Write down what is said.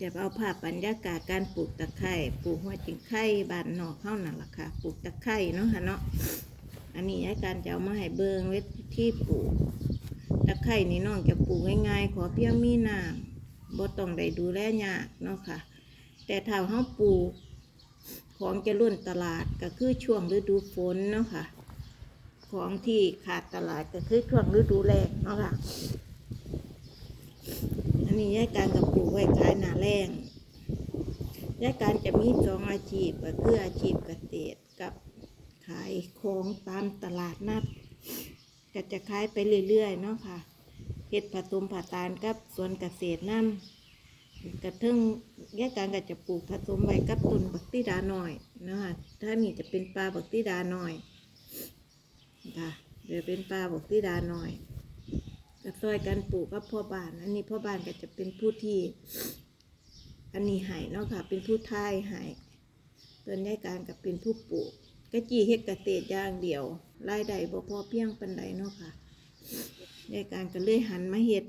จะเอาภาพบรรยากาศการปลูกตะไคร่ปลูกหัวจิงไข่บานนอกเข้านั่นแหละค่ะปลูกตะไคร่เนาะค่ะเนาะอันนี้ยายการจะเอามาให้เบิงไว้ที่ปลูกตะไคร่นี่น้องจะปลูกง่ายๆ ขอเพียงมีน้ำบ่ต้องได้ดูแลยากเนาะค่ะ แต่ถ้าเฮาปลูกของจะล้นตลาดก็คือช่วงฤดูฝนเนาะค่ะ ของที่ขาดตลาดก็คือช่วงฤดูแล้งเนาะค่ะ นี้ยายการกับปลูกไว้ขายหนาแรงยายการจะมีสองอาชีพก็คืออาชีพเกษตรกับขายของตามตลาดนัดก็จะขายไปเรื่อยๆเนาะค่ะเห็ดผสมผสานกับสวนเกษตรน้ำกระทึ่งยายการก็จะปลูกผสมไว้กับต้นบักติดาหน่อยเนาะคะถ้านี่จะเป็นปลาบักติดาหน่อยค่ะเดี๋ยวเป็นปลาบักติดาหน่อย ก็ซอยกันปลูกกับพ่อบ้าน อันนี้พ่อบ้านก็จะเป็นผู้ที่ อันนี้หายเนาะค่ะ เป็นผู้ทายหายตัวนยายการกับเป็นผู้ปลูกกะจีเฮ็ดเตรอย่างเดียวรายได้บ่พอเพียงปันใดเนาะค่ะยายการก็เลยหันมาเฮ็ด